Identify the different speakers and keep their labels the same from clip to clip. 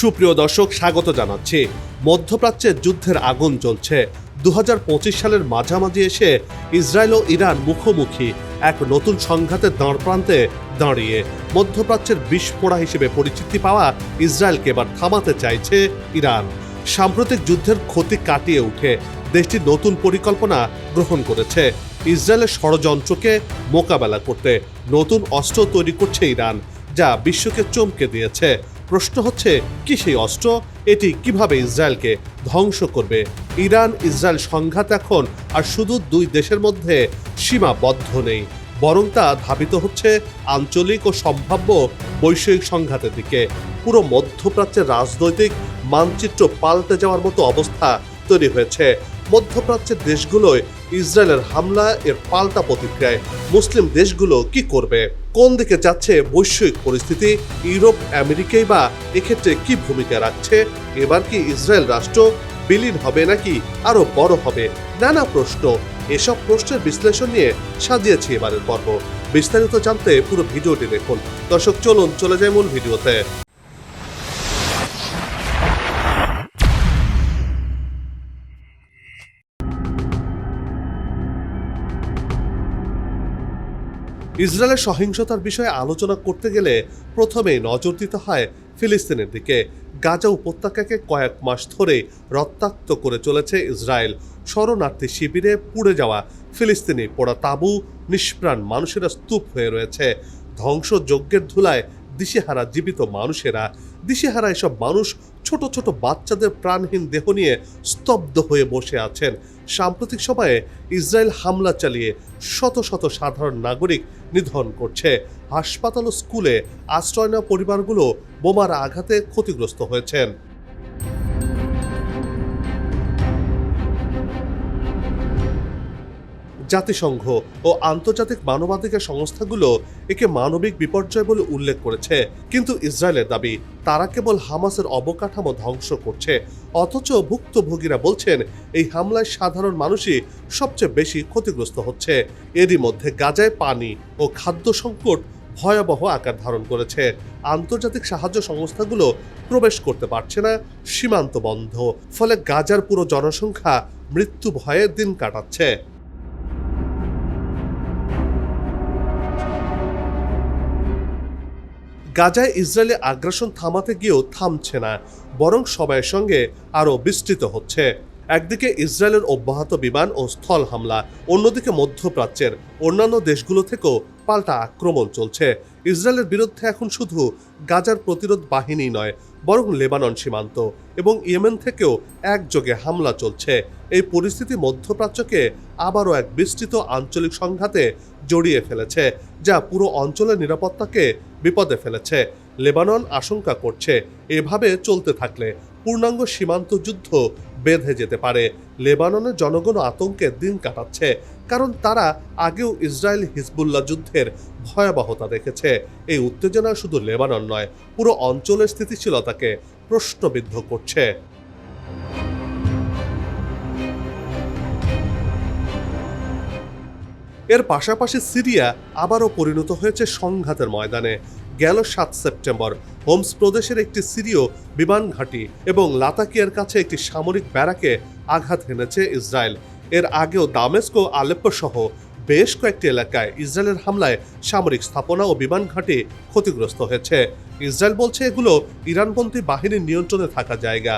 Speaker 1: সুপ্রিয় দর্শক, স্বাগত জানাচ্ছি। মধ্যপ্রাচ্যে যুদ্ধের আগুন জ্বলছে। দু সালের মাঝামাঝি এসে ইসরায়েল ও ইরান মুখোমুখি এক নতুন সংঘাতের দাঁড় প্রান্তে দাঁড়িয়ে। মধ্যপ্রাচ্যের বিস্ফোড়া হিসেবে পরিচিতি পাওয়া ইসরায়েলকে এবার থামাতে চাইছে ইরান। সাম্প্রতিক যুদ্ধের ক্ষতি কাটিয়ে উঠে দেশটি নতুন পরিকল্পনা গ্রহণ করেছে। ইসরায়েলের ষড়যন্ত্রকে মোকাবেলা করতে নতুন অস্ত্র তৈরি করছে ইরান, যা বিশ্বকে চমকে দিয়েছে। প্রশ্ন হচ্ছে, কি সেই অস্ত্র? এটি কীভাবে ইসরায়েলকে ধ্বংস করবে? ইরান, ইসরায়েল সংঘাত এখন, আর শুধু দুই দেশের মধ্যে সীমাবদ্ধ নেই। বরং তা ধাবিত হচ্ছে আঞ্চলিক ও সম্ভাব্য বৈষয়িক সংঘাতের দিকে। পুরো মধ্যপ্রাচ্যের রাজনৈতিক মানচিত্র পাল্টে যাওয়ার মতো অবস্থা তৈরি হয়েছে। মধ্যপ্রাচ্যের দেশগুলোয় ইসরায়েলের হামলা, এর পাল্টা প্রতিক্রিয়ায় মুসলিম দেশগুলো কি করবে? কোন দিকে যাচ্ছে বৈশ্বিক পরিস্থিতি, ইউরোপ, আমেরিকাই বা এক্ষেত্রে কি ভূমিকা রাখছে? এবার কি ইসরায়েল রাষ্ট্র বিলীন হবে নাকি আরও বড় হবে? নানা প্রশ্ন। এসব প্রশ্নের বিশ্লেষণ নিয়ে সাজিয়েছি এবারের পর্ব। বিস্তারিত জানতে পুরো ভিডিওটি দেখুন। দর্শক, চলুন, চলে যায় মূল ভিডিওতে। ইসরায়েলের সহিংসতার বিষয়ে আলোচনা করতে গেলে প্রথমে নজর দিতে হয় ফিলিস্তিনের দিকে। গাজা উপত্যকাকে কয়েক মাস ধরে রক্তাক্ত করে চলেছে ইসরায়েল। শরণার্থী শিবিরে পুড়ে যাওয়া ফিলিস্তিনি পোড়া তাবু নিষ্প্রাণ মানুষেরা স্তূপ হয়ে রয়েছে। ধ্বংসযজ্ঞের ধুলায় দিশেহারা জীবিত মানুষেরা দিশেহারা এসব মানুষ ছোট ছোট বাচ্চাদের প্রাণহীন দেহ নিয়ে স্তব্ধ হয়ে বসে আছেন। সাম্প্রতিক সময়ে ইসরায়েল হামলা চালিয়ে শত শত সাধারণ নাগরিক নিধন করছে। হাসপাতাল ও স্কুলে আশ্রয় নেওয়া পরিবারগুলো বোমার আঘাতে ক্ষতিগ্রস্ত হয়েছেন। জাতিসংঘ ও আন্তর্জাতিক মানবাধিকার সংস্থাগুলো একে মানবিক বিপর্যয় বলে উল্লেখ করেছে। কিন্তু ইসরায়েলের দাবি, তারা কেবল হামাসের অবকাঠামো ধ্বংস করছে, অথচ ভুক্তভোগীরা বলছেন, এই হামলায় সাধারণ মানুষই সবচেয়ে বেশি ক্ষতিগ্রস্ত হচ্ছে। এরই মধ্যে গাজায় পানি ও খাদ্য সংকট ভয়াবহ আকার ধারণ করেছে। আন্তর্জাতিক সাহায্য সংস্থাগুলো প্রবেশ করতে পারছে না, সীমান্ত বন্ধ, ফলে গাজার পুরো জনসংখ্যা মৃত্যু ভয়ে দিন কাটাচ্ছে। গাজায় ইসরায়েলি আগ্রাসন থামাতে গিয়েও থামছে না বরং সবাইয়ের সঙ্গে আরও বিস্তৃত হচ্ছে। একদিকে ইসরায়েলের অব্যাহত বিমান ও স্থল হামলা, অন্যদিকে মধ্যপ্রাচ্যের অন্যান্য দেশগুলো থেকেও পাল্টা আক্রমণ চলছে। ইসরায়েলের বিরুদ্ধে এখন শুধু গাজার প্রতিরোধ বাহিনী নয়, বরং লেবানন সীমান্ত এবং ইয়েমেন থেকেও একযোগে হামলা চলছে। এই পরিস্থিতি মধ্যপ্রাচ্যকে আবারও এক বিস্তৃত আঞ্চলিক সংঘাতে জড়িয়ে ফেলেছে, যা পুরো অঞ্চলের নিরাপত্তাকে বিপদে ফেলেছে। লেবানন আশঙ্কা করছে, এভাবে চলতে থাকলে পূর্ণাঙ্গ সীমান্ত যুদ্ধ বেঁধে যেতে পারে। লেবাননের জনগণ আতঙ্কে দিন কাটাচ্ছে, কারণ তারা আগেও ইসরায়েল হিজবুল্লাহ যুদ্ধের ভয়াবহতা দেখেছে। এই উত্তেজনা শুধু লেবানন নয়, পুরো অঞ্চলের স্থিতিশীলতাকে প্রশ্নবিদ্ধ করছে। এর পাশাপাশি সিরিয়া আবারও পরিণত হয়েছে সংঘাতের ময়দানে। গেল সাত সেপ্টেম্বর। হোমস প্রদেশের একটি সিরীয় বিমান ঘাঁটি এবং লাতাকিয়ার কাছে একটি সামরিক ব্যারাকে আঘাত হেনেছে ইসরায়েল। এর আগেও দামেস্কো আলেপ্পো সহ বেশ কয়েকটি এলাকায় ইসরায়েলের হামলায় সামরিক স্থাপনা ও বিমান ঘাঁটি ক্ষতিগ্রস্ত হয়েছে। ইসরায়েল বলছে এগুলো ইরানপন্থী বাহিনীর নিয়ন্ত্রণে থাকা জায়গা।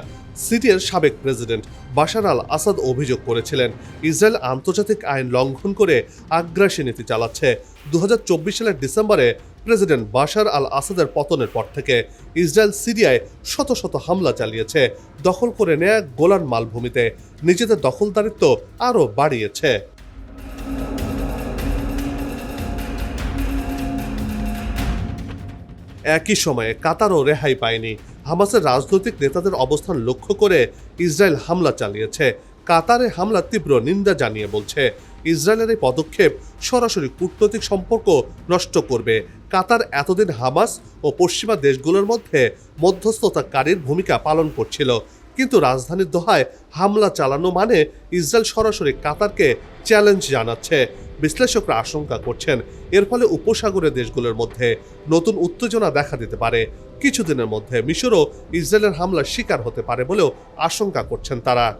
Speaker 1: সিরিয়ার সাবেক প্রেসিডেন্ট বাশার আল আসাদ অভিযোগ করেছিলেন, ইসরায়েল আন্তর্জাতিক আইন লঙ্ঘন করে আগ্রাসী নীতি চালাচ্ছে। দু হাজার চব্বিশ সালের ডিসেম্বরে প্রেসিডেন্ট বাশার আল আসাদের পতনের পর থেকে ইসরায়েল সিরিয়ায় শত শত হামলা চালিয়েছে। দখল করে নেয়া গোলান মালভূমিতে নিজেদের দখলদারিত্ব আরও বাড়িয়েছে। একই সময়ে কাতারও রেহাই পায়নি। হামাসের রাজনৈতিক নেতাদের অবস্থান লক্ষ্য করে ইসরায়েল হামলা চালিয়েছে। কাতারে হামলা তীব্র নিন্দা জানিয়ে বলছে ইসরায়েলের এই পদক্ষেপ সরাসরি কূটনৈতিক সম্পর্ক নষ্ট করবে। কাতার এতদিন হামাস ও পশ্চিমা দেশগুলোর মধ্যে মধ্যস্থতাকারীর ভূমিকা পালন করছিল। কিন্তু রাজধানীর দোহায় হামলা চালানো মানে ইসরায়েল সরাসরি কাতারকে চ্যালেঞ্জ জানাচ্ছে। বিশ্লেষকরা আশঙ্কা করছেন, এর ফলে উপসাগরের দেশগুলোর মধ্যে নতুন উত্তেজনা দেখা দিতে পারে। কিছুদিনের মধ্যে মিশরও ইসরায়েলের হামলার শিকার হতে পারে বলেও আশঙ্কা করছেন তারা।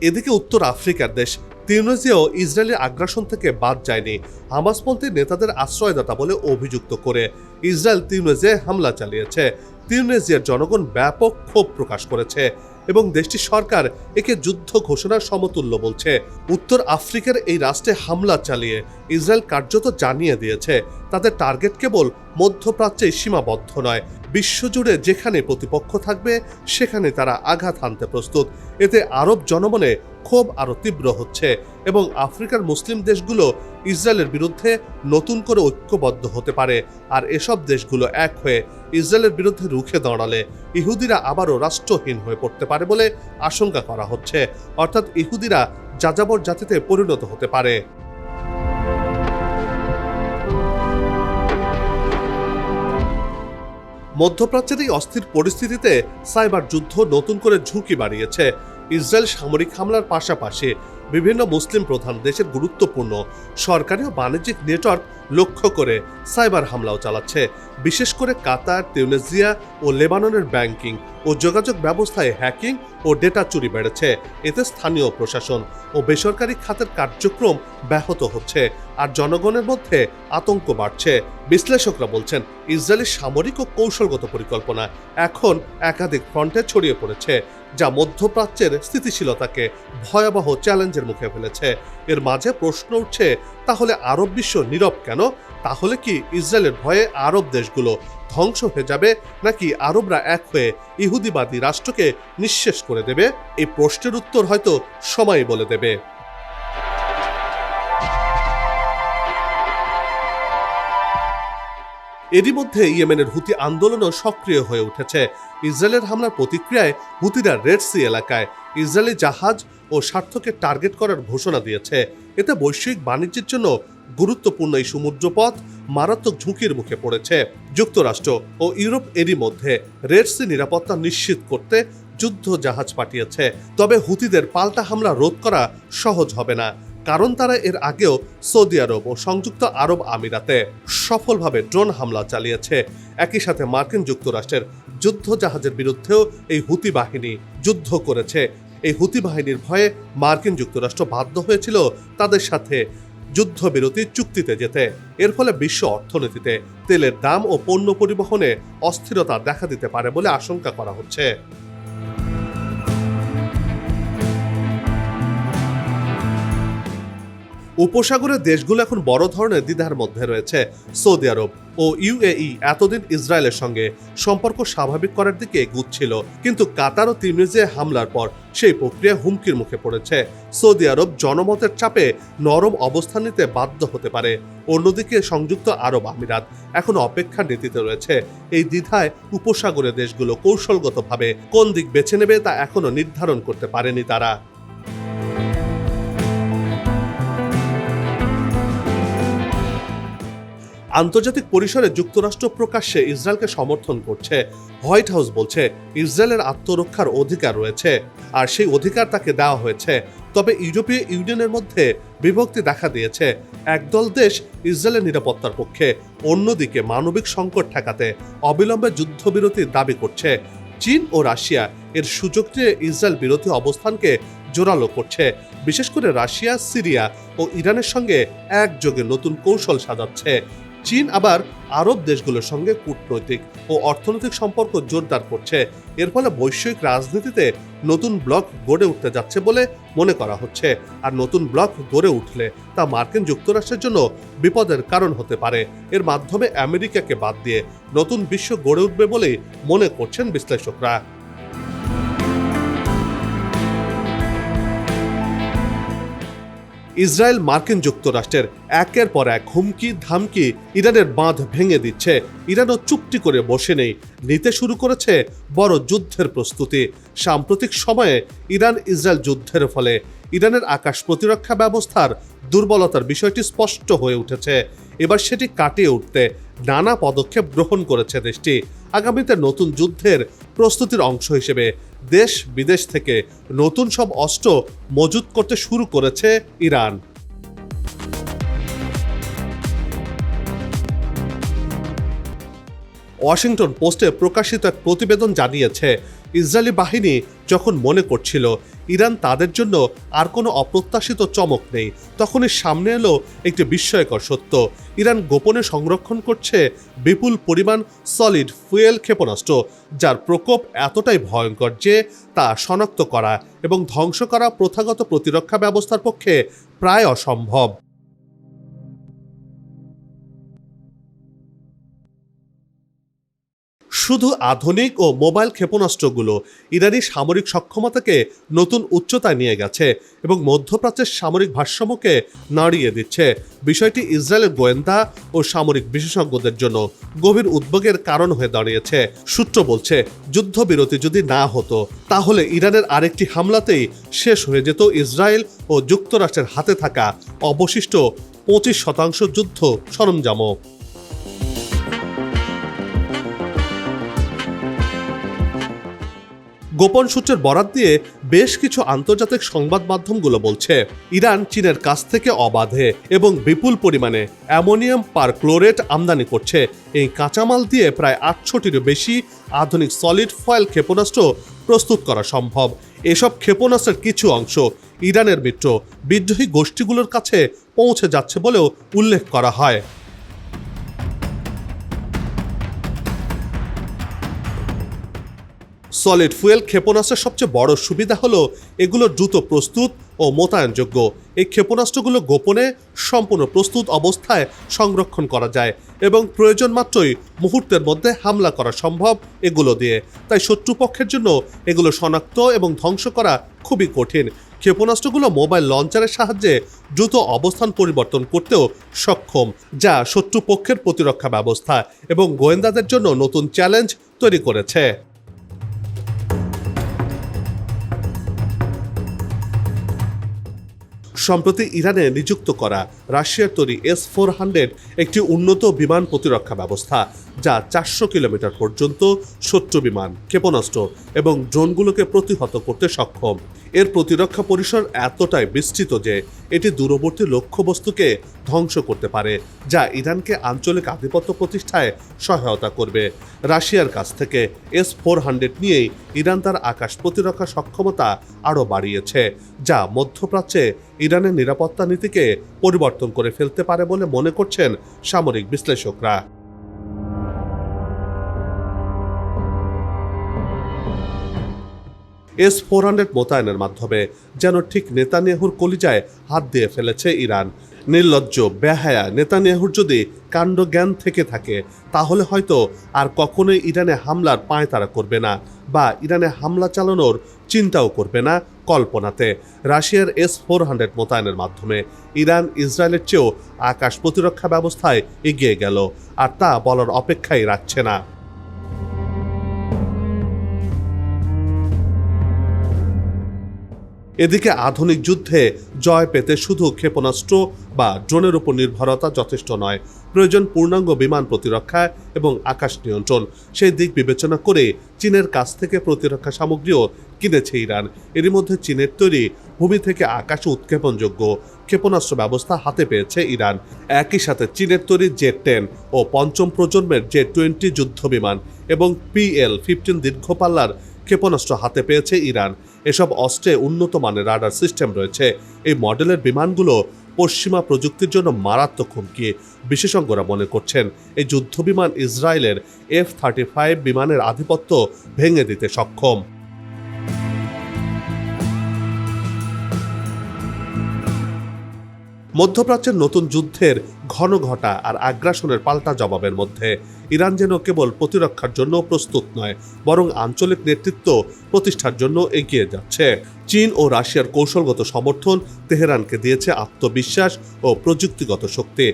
Speaker 1: এদিকে উত্তর আফ্রিকার দেশ তিউনিজিয়াও ইসরায়েলের আগ্রাসন থেকে বাদ যায়নি। হামাসপন্থী নেতাদের আশ্রয়দাতা বলে অভিযুক্ত করে ইসরায়েল তিউনিজিয়ায় হামলা চালিয়েছে। তিউনেজিয়ার জনগণ ব্যাপক ক্ষোভ প্রকাশ করেছে। এবং দেশটির সরকার একে যুদ্ধ ঘোষণার সমতুল্য বলছে। উত্তর আফ্রিকার এই রাষ্ট্রে হামলা চালিয়ে ইসরায়েল কার্যত জানিয়ে দিয়েছে, তাদের টার্গেট কেবল মধ্যপ্রাচ্যে সীমাবদ্ধ নয়। বিশ্বজুড়ে যেখানে প্রতিপক্ষ থাকবে, সেখানে তারা আঘাত হানতে প্রস্তুত। এতে আরব জনমনে ক্ষোভ আরও তীব্র হচ্ছে এবং আফ্রিকার মুসলিম দেশগুলো ইসরায়েলের বিরুদ্ধে নতুন করে ঐক্যবদ্ধ হতে পারে। আর এসব দেশগুলো এক হয়ে ইসরায়েলের বিরুদ্ধে রুখে দাঁড়ালে ইহুদিরা আবারও রাষ্ট্রহীন হয়ে পড়তে পারে বলে আশঙ্কা করা হচ্ছে। অর্থাৎ ইহুদিরা যাযাবর জাতিতে পরিণত হতে পারে। মধ্যপ্রাচ্যের এই অস্থির পরিস্থিতিতে সাইবার যুদ্ধ নতুন করে ঝুঁকি বাড়িয়েছে। ইসরায়েল সামরিক হামলার পাশাপাশি বিভিন্ন মুসলিম প্রধান দেশের গুরুত্বপূর্ণ সরকারি ও বাণিজ্যিক নেটওয়ার্ক লক্ষ্য করে সাইবার হামলাও চালাচ্ছে। বিশেষ করে কাতার, তিউনেজিয়া ও লেবাননের ব্যাংকিং ও যোগাযোগ ব্যবস্থায় হ্যাকিং ও ডেটা চুরি বেড়েছে। এতে স্থানীয় প্রশাসন ও বেসরকারি খাতের কার্যক্রম ব্যাহত হচ্ছে আর জনগণের মধ্যে আতঙ্ক বাড়ছে। বিশ্লেষকরা বলছেন ইসরায়েলের সামরিক ও কৌশলগত পরিকল্পনা এখন একাধিক ফ্রন্টে ছড়িয়ে পড়েছে। যা মধ্যপ্রাচ্যের স্থিতিশীলতাকে ভয়াবহ চ্যালেঞ্জের মুখে ফেলেছে। এর মাঝে প্রশ্ন উঠছে, তাহলে আরব বিশ্ব নীরব কেন? তাহলে কি ইসরায়েলের ভয়ে আরব দেশগুলো ধ্বংস হয়ে যাবে, নাকি আরবরা এক হয়ে ইহুদিবাদী রাষ্ট্রকে নিঃশেষ করে দেবে? এই প্রশ্নের উত্তর হয়তো সময় বলে দেবে। এরই মধ্যে ইয়েমেনের হুতি আন্দোলনও সক্রিয় হয়ে উঠেছে। ইসরায়েলের হামলার প্রতিক্রিয়ায় হুতিরা রেড সি এলাকায় ইসরায়েলি জাহাজ ও স্বার্থকে টার্গেট করার ঘোষণা দিয়েছে। এতে বৈশ্বিক বাণিজ্যের জন্য গুরুত্বপূর্ণ এই সমুদ্রপথ মারাত্মক ঝুঁকির মুখে পড়েছে। যুক্তরাষ্ট্র ও ইউরোপ এরই মধ্যে রেড সি নিরাপত্তা নিশ্চিত করতে যুদ্ধ জাহাজ পাঠিয়েছে। তবে হুতিদের পাল্টা হামলা রোধ করা সহজ হবে না। কারণ তারা এর আগেও সৌদি আরব ও সংযুক্ত আরব আমিরাতে সফলভাবে ড্রোন হামলা চালিয়েছে। একই সাথে মার্কিন যুক্তরাষ্ট্রের যুদ্ধ জাহাজের বিরুদ্ধেও এই হুতি বাহিনী যুদ্ধ করেছে। এই হুতি বাহিনীর ভয়ে মার্কিন যুক্তরাষ্ট্র বাধ্য হয়েছিল তাদের সাথে যুদ্ধবিরতি চুক্তিতে যেতে। এর ফলে বিশ্ব অর্থনীতিতে তেলের দাম ও পণ্য পরিবহনে অস্থিরতা দেখা দিতে পারে বলে আশঙ্কা করা হচ্ছে। উপসাগরের দেশগুলো এখন বড় ধরনের দ্বিধার মধ্যে রয়েছে। সৌদি আরব ও ইউএই এতদিন ইসরায়েলের সঙ্গে সম্পর্ক স্বাভাবিক করার দিকে এগুচ্ছিল, কিন্তু কাতার ও তিউনিজিয়া হামলার পর সেই প্রক্রিয়া হুমকির মুখে পড়েছে। সৌদি আরব জনমতের চাপে নরম অবস্থান নিতে বাধ্য হতে পারে। অন্যদিকে সংযুক্ত আরব আমিরাত এখন অপেক্ষার নীতিতে রয়েছে। এই দ্বিধায় উপসাগরের দেশগুলো কৌশলগতভাবে কোন দিক বেছে নেবে তা এখনও নির্ধারণ করতে পারেনি তারা। আন্তর্জাতিক পরিসরে যুক্তরাষ্ট্র প্রকাশ্যে ইসরায়েলকে সমর্থন করছে। হোয়াইট হাউস বলছে, ইসরায়েলের আত্মরক্ষার অধিকার রয়েছে, আর সেই অধিকার তাকে দেওয়া হয়েছে। তবে ইউরোপীয় ইউনিয়নের মধ্যে বিভক্তি দেখা দিয়েছে। একদল দেশ ইসরায়েলের নিরাপত্তার পক্ষে, অন্যদিকে মানবিক সংকট ঠেকাতে অবিলম্বে যুদ্ধবিরতির দাবি করছে। চীন ও রাশিয়া এর সুযোগ নিয়ে ইসরায়েল বিরোধী অবস্থানকে জোরালো করছে। বিশেষ করে রাশিয়া, সিরিয়া ও ইরানের সঙ্গে একযোগে নতুন কৌশল সাজাচ্ছে। চীন আবার আরব দেশগুলোর সঙ্গে কূটনৈতিক ও অর্থনৈতিক সম্পর্ক জোরদার করছে। এর ফলে বৈশ্বিক রাজনীতিতে নতুন ব্লক গড়ে উঠতে যাচ্ছে বলে মনে করা হচ্ছে। আর নতুন ব্লক গড়ে উঠলে তা মার্কিন যুক্তরাষ্ট্রের জন্য বিপদের কারণ হতে পারে। এর মাধ্যমে আমেরিকাকে বাদ দিয়ে নতুন বিশ্ব গড়ে উঠবে বলেই মনে করছেন বিশ্লেষকরা। ইসরায়েল মার্কিন যুক্তরাষ্ট্রের একের পর এক হুমকি, ধামকি ইরানের বাঁধ ভেঙে দিচ্ছে। ইরানও চুপটি করে বসে নেই। নিতে শুরু করেছে বড় যুদ্ধের প্রস্তুতি। সাম্প্রতিক সময়ে ইরান ইসরায়েল যুদ্ধের ফলে ইরানের আকাশ প্রতিরক্ষা ব্যবস্থার দুর্বলতার বিষয়টি স্পষ্ট হয়ে উঠেছে। এবার সেটি কাটিয়ে উঠতে নানা পদক্ষেপ গ্রহণ করেছে দেশটি। আগামীতে নতুন যুদ্ধের প্রস্তুতির অংশ হিসেবে দেশ বিদেশ থেকে নতুন সব অস্ত্র মজুত করতে শুরু করেছে ইরান। ওয়াশিংটন পোস্টে প্রকাশিত এক প্রতিবেদন জানিয়েছে ইসরায়েলি বাহিনী যখন মনে করছিল ইরান তাদের জন্য আর কোনো অপ্রত্যাশিত চমক নেই, তখনই সামনে এলো একটি বিস্ময়কর সত্য। ইরান গোপনে সংরক্ষণ করছে বিপুল পরিমাণ সলিড ফুয়েল ক্ষেপণাস্ত্র, যার প্রকোপ এতটাই ভয়ঙ্কর যে তা শনাক্ত করা এবং ধ্বংস করা প্রথাগত প্রতিরক্ষা ব্যবস্থার পক্ষে প্রায় অসম্ভব। শুধু আধুনিক ও মোবাইল ক্ষেপণাস্ত্রগুলো ইরানি সামরিক সক্ষমতাকে নতুন উচ্চতায় নিয়ে গেছে এবং মধ্যপ্রাচ্যের সামরিক ভারসাম্যকে নাড়িয়ে দিচ্ছে। বিষয়টি ইসরায়েলের গোয়েন্দা ও সামরিক বিশেষজ্ঞদের জন্য গভীর উদ্বেগের কারণ হয়ে দাঁড়িয়েছে। সূত্র বলছে, যুদ্ধবিরতি যদি না হতো, তাহলে ইরানের আরেকটি হামলাতেই শেষ হয়ে যেত ইসরায়েল ও যুক্তরাষ্ট্রের হাতে থাকা অবশিষ্ট পঁচিশ শতাংশ যুদ্ধ সরঞ্জামও। গোপন সূত্রের বরাত দিয়ে বেশ কিছু আন্তর্জাতিক সংবাদ মাধ্যমগুলো বলছে, ইরান চীনের কাছ থেকে অবাধে এবং বিপুল পরিমাণে অ্যামোনিয়াম পার ক্লোরেট আমদানি করছে। এই কাঁচামাল দিয়ে প্রায় আটশোটিরও বেশি আধুনিক সলিড ফয়েল ক্ষেপণাস্ত্র প্রস্তুত করা সম্ভব। এসব ক্ষেপণাস্ত্রের কিছু অংশ ইরানের মিত্র বিদ্রোহী গোষ্ঠীগুলোর কাছে পৌঁছে যাচ্ছে বলেও উল্লেখ করা হয়। সলিড ফুয়েল ক্ষেপণাস্ত্রের সবচেয়ে বড় সুবিধা হলো এগুলো দ্রুত প্রস্তুত ও মোতায়েনযোগ্য। এই ক্ষেপণাস্ত্রগুলো গোপনে সম্পূর্ণ প্রস্তুত অবস্থায় সংরক্ষণ করা যায় এবং প্রয়োজন মাত্রই মুহূর্তের মধ্যে হামলা করা সম্ভব এগুলো দিয়ে। তাই শত্রুপক্ষের জন্য এগুলো শনাক্ত এবং ধ্বংস করা খুবই কঠিন। ক্ষেপণাস্ত্রগুলো মোবাইল লঞ্চারের সাহায্যে দ্রুত অবস্থান পরিবর্তন করতেও সক্ষম, যা শত্রুপক্ষের প্রতিরক্ষা ব্যবস্থা এবং গোয়েন্দাদের জন্য নতুন চ্যালেঞ্জ তৈরি করেছে। সম্প্রতি ইরানে নিযুক্ত করা রাশিয়ার তৈরি এস ফোর হান্ড্রেড একটি উন্নত বিমান প্রতিরক্ষা ব্যবস্থা, যা চারশো কিলোমিটার পর্যন্ত শত্রু বিমান, ক্ষেপণাস্ত্র এবং ড্রোনগুলোকে প্রতিহত করতে সক্ষম। এর প্রতিরক্ষা পরিসর এতটাই বিস্তৃত যে এটি দূরবর্তী লক্ষ্যবস্তুকে ধ্বংস করতে পারে, যা ইরানকে আঞ্চলিক আধিপত্য প্রতিষ্ঠায় সহায়তা করবে। রাশিয়ার কাছ থেকে এস ফোর হান্ড্রেড নিয়েই ইরান তার আকাশ প্রতিরক্ষা সক্ষমতা আরও বাড়িয়েছে, যা মধ্যপ্রাচ্যে ইরানের নিরাপত্তা নীতিকে পরিবর্তন করে ফেলতে পারে বলে মনে করছেন সামরিক বিশ্লেষকরা। এস ফোর হান্ড্রেড মোতায়েনের মাধ্যমে যেন ঠিক নেতানিয়াহুর কলিজায় হাত দিয়ে ফেলেছে ইরান। নির্লজ্জ, বেহায়া নেতানিয়াহুর যদি কাণ্ডজ্ঞান থেকে থাকে, তাহলে হয়তো আর কখনোই ইরানে হামলার পায়তারা করবে না বা ইরানে হামলা চালানোর চিন্তাও করবে না কল্পনাতে। রাশিয়ার এস ফোর হান্ড্রেড মোতায়েনের মাধ্যমে ইরান ইসরায়েলের চেয়েও আকাশ প্রতিরক্ষা ব্যবস্থায় এগিয়ে গেল, আর তা বলার অপেক্ষাই রাখছে না। এদিকে আধুনিক যুদ্ধে জয় পেতে শুধু ক্ষেপণাস্ত্র বা ড্রোনের উপর নির্ভরতা যথেষ্ট নয়। প্রয়োজন পূর্ণাঙ্গ বিমান প্রতিরক্ষা এবং আকাশ নিয়ন্ত্রণ। সেই দিক বিবেচনা করে চীনের কাছ থেকে প্রতিরক্ষা সামগ্রীও কিনেছে ইরান। এরই মধ্যে চীনের তৈরি ভূমি থেকে আকাশে উৎক্ষেপণযোগ্য ক্ষেপণাস্ত্র ব্যবস্থা হাতে পেয়েছে ইরান। একই সাথে চীনের তৈরি জে টেন ও পঞ্চম প্রজন্মের জে টোয়েন্টি যুদ্ধ বিমান এবং পিএল ফিফটিন দীর্ঘপাল্লার ক্ষেপণাস্ত্র হাতে পেয়েছে ইরান। এসব অস্ত্রে উন্নত মানের রাডার সিস্টেম রয়েছে। এই মডেলের বিমানগুলো পশ্চিমা প্রযুক্তির জন্য মারাত্মক হুমকি, বিশেষজ্ঞরা মনে করছেন। এই যুদ্ধ বিমান ইসরায়েলের এফ থার্টি ফাইভ বিমানের আধিপত্য ভেঙে দিতে সক্ষম। মধ্যপ্রাচ্যের নতুন যুদ্ধের ঘন ঘটা আর আগ্রাসনের পাল্টা জবাবের মধ্যে, ইরান যেন কেবল প্রতিরক্ষার জন্য প্রস্তুত নয়, বরং আঞ্চলিক নেতৃত্ব প্রতিষ্ঠার জন্য এগিয়ে যাচ্ছে। চীন ও রাশিয়ার কৌশলগত সমর্থন তেহরানকে দিয়েছে আত্মবিশ্বাস ও প্রযুক্তিগত শক্তি।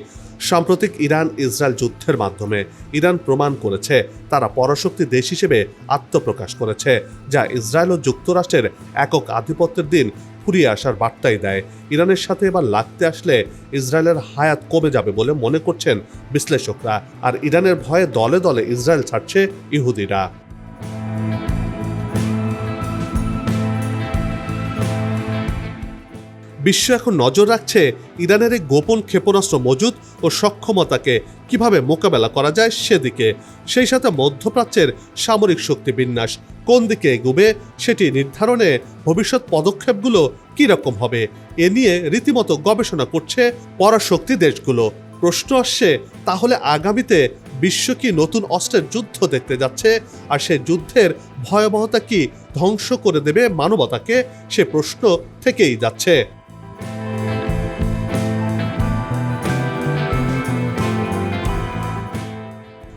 Speaker 1: সাম্প্রতিক ইরান ইসরায়েল যুদ্ধের মাধ্যমে ইরান প্রমাণ করেছে, তারা পরাশক্তি দেশ হিসেবে আত্মপ্রকাশ করেছে, যা ইসরায়েল ও যুক্তরাষ্ট্রের একক আধিপত্যের দিন ফুরিয়ে আসার বার্তাই দেয়। ইরানের সাথে এবার লাগতে আসলে ইসরায়েলের হায়াত কমে যাবে বলে মনে করছেন বিশ্লেষকরা। আর ইরানের ভয়ে দলে দলে ইসরায়েল ছাড়ছে ইহুদিরা। বিশ্ব এখন নজর রাখছে ইরানের এই গোপন ক্ষেপণাস্ত্র মজুদ ও সক্ষমতাকে কীভাবে মোকাবেলা করা যায় সেদিকে। সেই সাথে মধ্যপ্রাচ্যের সামরিক শক্তি বিন্যাস কোন দিকে এগুবে সেটি নির্ধারণে ভবিষ্যৎ পদক্ষেপগুলো কী রকম হবে এ নিয়ে রীতিমতো গবেষণা করছে পরাশক্তি দেশগুলো। প্রশ্ন আসছে, তাহলে আগামীতে বিশ্ব কি নতুন অস্ত্রের যুদ্ধ দেখতে যাচ্ছে? আর সে যুদ্ধের ভয়াবহতা কি ধ্বংস করে দেবে মানবতাকে? সে প্রশ্ন থেকেই যাচ্ছে।